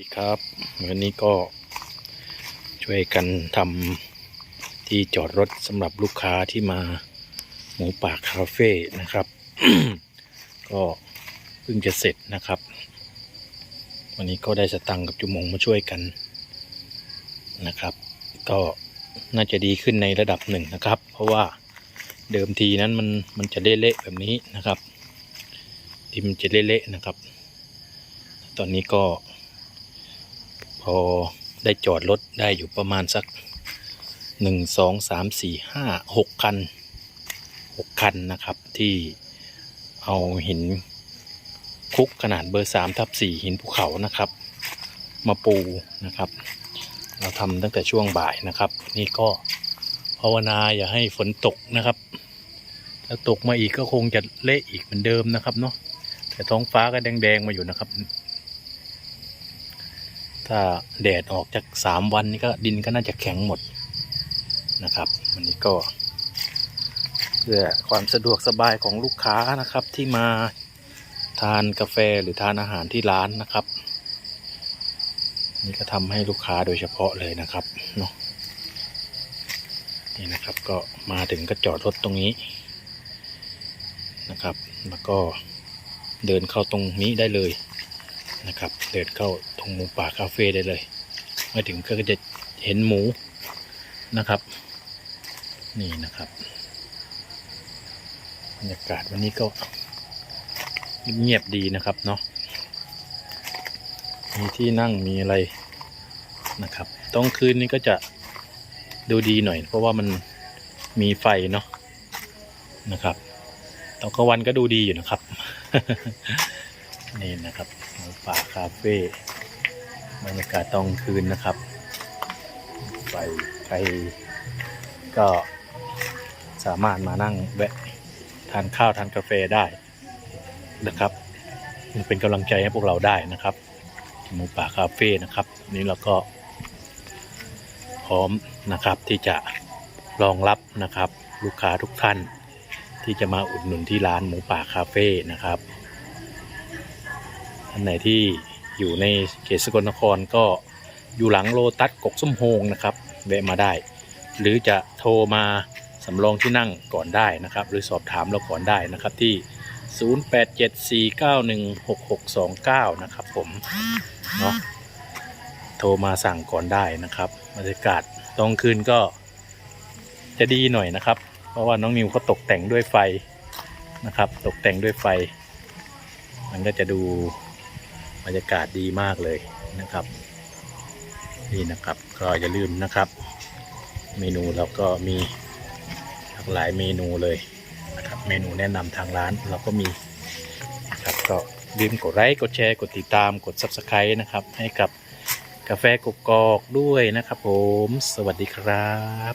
สวัสดีครับ วันนี้ก็ช่วยกันทำที่จอดรถสำหรับลูกค้าที่มาหมูป่าคาเฟ่นะครับ ก็เพิ่งจะเสร็จนะครับ วันนี้ก็ได้สตังกับจุมงมาช่วยกันนะครับ ก็น่าจะดีขึ้นในระดับหนึ่งนะครับ เพราะว่าเดิมทีนั้นมันมันจะเละๆแบบนี้นะครับที่มันจะเละๆนะครับ ตอนนี้ก็ พอได้จอดรถได้อยู่ประมาณสักหนึ่งสองสามสี่ห้าหกคันหกคันนะครับที่เอาหินคุกขนาดเบอร์สามทับสี่หินภูเขานะครับ มาปูนะครับ เราทำตั้งแต่ช่วงบ่ายนะครับ นี่ก็ภาวนาอย่าให้ฝนตกนะครับ ถ้าตกมาอีกก็คงจะเละอีกเหมือนเดิมนะครับเนาะแต่ท้องฟ้าก็แดงๆมาอยู่นะครับ ถ้าแดดออกจากสามวันนี้ก็ดินก็น่าจะแข็งหมดนะครับวันนี้ก็เพื่อความสะดวกสบายของลูกค้านะครับที่มาทานกาแฟหรือทานอาหารที่ร้านนะครับ นี่ก็ทำให้ลูกค้าโดยเฉพาะเลยนะครับเนาะนี่นะครับก็มาถึงก็จอดรถตรงนี้นะครับ แล้วก็เดินเข้าตรงนี้ได้เลย นะครับ เดินเข้าตรงหมูป่าคาเฟ่ได้เลยมาถึงก็จะเห็นหมูนะครับ นี่นะครับบรรยากาศวันนี้ก็เงียบดีนะครับเนาะมีที่นั่งมีอะไรนะครับตอนคืนนี้ก็จะดูดีหน่อย เพราะว่ามันมีไฟเนาะนะครับตอนกลางวันก็ดูดีอยู่นะครับ นี่นะครับหมูป่าคาเฟ่บรรยากาศตอนคืนนะครับไปใครก็สามารถมานั่งแวะทานข้าวทานกาแฟได้นะครับมันเป็นกำลังใจให้พวกเราได้นะครับหมูป่าคาเฟ่นะครับนนี้เราก็พร้อมนะครับที่จะรองรับนะครับ ลูกค้าทุกท่านที่จะมาอุดหนุนที่ร้านหมูป่าคาเฟ่นะครับ ท่านไหนที่อยู่ในเขตสกลนครก็อยู่หลังโลตัสกกส้มโฮงนะครับแวะมาได้ หรือจะโทรมาสำรองที่นั่งก่อนได้นะครับ หรือสอบถามเราก่อนได้นะครับที่ 0874916629 นะครับผมเนาะโทรมาสั่งก่อนได้นะครับบรรยากาศตอนคืนก็จะดีหน่อยนะครับ เพราะว่าน้องนิวเขาตกแต่งด้วยไฟนะครับ ตกแต่งด้วยไฟ มันก็จะดู บรรยากาศดีมากเลยนะครับ นี่นะครับก็อย่าลืมนะครับ เมนูเราก็มีหลากหลายเมนูเลยนะครับ เมนูแนะนำทางร้านเราก็มีนะครับก็ลืมกดไลค์กดแชร์กดติดตามกด subscribe นะครับ ให้กับกาแฟกกอกด้วยนะครับผม สวัสดีครับ